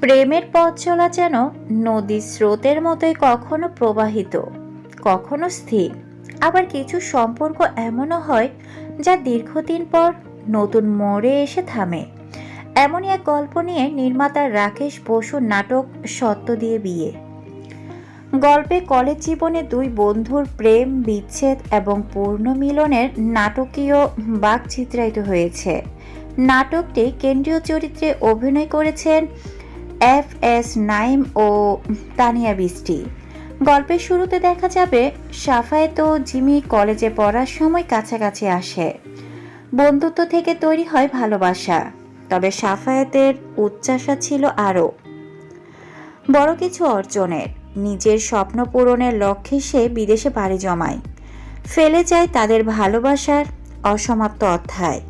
প্রেমের পথ চলা যেন নদীর স্রোতের মতোই কখনো প্রবাহিত, কখনো স্থির। আবার কিছু সম্পর্ক এমনও হয় যা দীর্ঘদিন পর নতুন মোড়ে এসে থামে। এমনই এক গল্প নিয়ে নির্মাতা রাকেশ বসুর নাটক সত্য দিয়ে বিয়ে। গল্পে কলেজ জীবনে দুই বন্ধুর প্রেম, বিচ্ছেদ এবং পুনর্মিলনের নাটকীয় বাক চিত্রায়িত হয়েছে। নাটকটি কেন্দ্রীয় চরিত্রে অভিনয় করেছেন এফ এস নাইম ও তানিয়া বৃষ্টি গল্পের শুরুতে দেখা যাবে, সাফায়েত ও জিমি কলেজে পড়ার সময় কাছাকাছি আসে। বন্ধুত্ব থেকে তৈরি হয় ভালোবাসা, তবে সাফায়েতের উচ্চাসা ছিল আরও। বড় কিছু অর্জনের, নিজের স্বপ্ন পূরণের লক্ষ্যে সে বিদেশে পাড়ি জমায়। ফেলে যায় তাদের ভালোবাসার অসমাপ্ত অধ্যায়।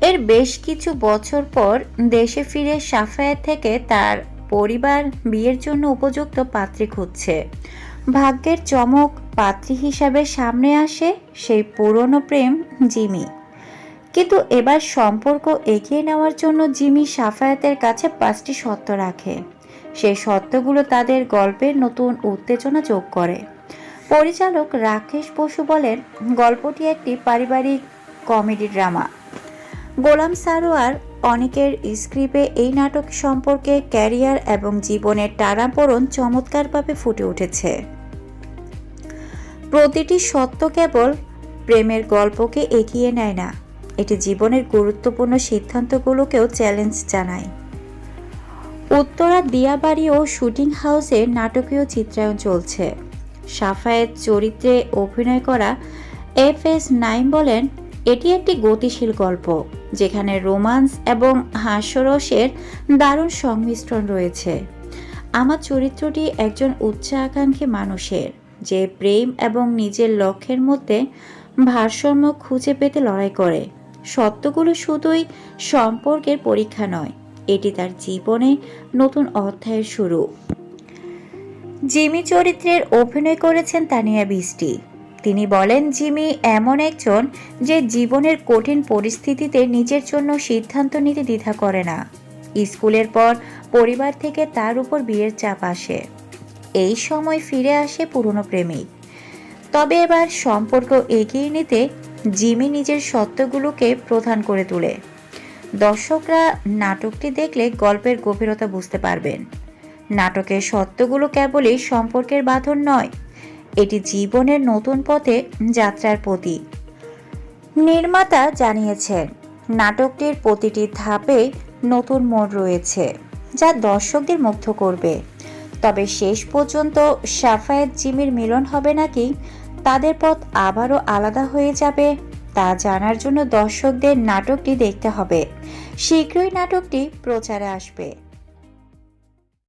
এর বেশ কিছু বছর পর দেশে ফিরে সাফায়েত থেকে তার পরিবার বিয়ের জন্য উপযুক্ত পাত্রী খুঁজছে। ভাগ্যের চমক পাত্রী হিসাবে সামনে আসে সেই পুরনো প্রেম জিমি। কিন্তু এবার সম্পর্ক এগিয়ে নেওয়ার জন্য জিমি সাফায়াতের কাছে পাঁচটি সত্য রাখে। সেই সত্যগুলো তাদের গল্পের নতুন উত্তেজনা যোগ করে। পরিচালক রাকেশ বসু বলেন, গল্পটি একটি পারিবারিক কমেডি ড্রামা। গোলাম সারোয়ার অনেকের স্ক্রিপে এই নাটক সম্পর্কে ক্যারিয়ার এবং জীবনের টানাপোড়ন চমৎকারভাবে ফুটে উঠেছে। প্রতিটি সত্য কেবল প্রেমের গল্পকে এগিয়ে নেয় না, এটি জীবনের গুরুত্বপূর্ণ সিদ্ধান্তগুলোকেও চ্যালেঞ্জ জানায়। উত্তরা দিয়াবাড়ি ও শুটিং হাউসে নাটকীয় চিত্রায়ন চলছে। সাফায়েত চরিত্রে অভিনয় করা এফ এস নাইম বলেন, এটি একটি গতিশীল গল্প। যেখানে রোমান্স এবং হাস্যরসের দারুণ সংমিশ্রণ রয়েছে। আমার চরিত্রটি একজন উচ্চাকাঙ্ক্ষী মানুষের, যে প্রেম এবং নিজের লক্ষ্যের মধ্যে ভারসাম্য খুঁজে পেতে লড়াই করে। সত্যগুলো শুধুই সম্পর্কের পরীক্ষা নয়, এটি তার জীবনে নতুন অধ্যায়ের শুরু। জিমি চরিত্রের অভিনয় করেছেন তানিয়া বৃষ্টি। তিনি বলেন, জিমি এমন একজন যে জীবনের কঠিন পরিস্থিতিতে নিজের জন্য সিদ্ধান্ত নিতে দ্বিধা করে না। স্কুলের পর পরিবার থেকে তার উপর বিয়ের চাপ আসে। এই সময় ফিরে আসে পুরনো প্রেমিক। তবে এবার সম্পর্ক এগিয়ে নিতে জিমি নিজের সত্যগুলোকে প্রধান করে তোলে। দর্শকরা নাটকটি দেখলে গল্পের গভীরতা বুঝতে পারবেন। নাটকের সত্যগুলো কেবলই সম্পর্কের বাঁধন নয় এটি জীবনের নতুন পথে যাত্রার প্রতীক। নির্মাতা জানিয়েছেন, নাটকটির প্রতিটি ধাপে নতুন মোড় রয়েছে, যা দর্শকদের মুগ্ধ করবে। তবে শেষ পর্যন্ত সাফায়েত জিমির মিলন হবে নাকি, তাদের পথ আবারও আলাদা হয়ে যাবে তা জানার জন্য দর্শকদের নাটকটি দেখতে হবে। শীঘ্রই নাটকটি প্রচারে আসবে।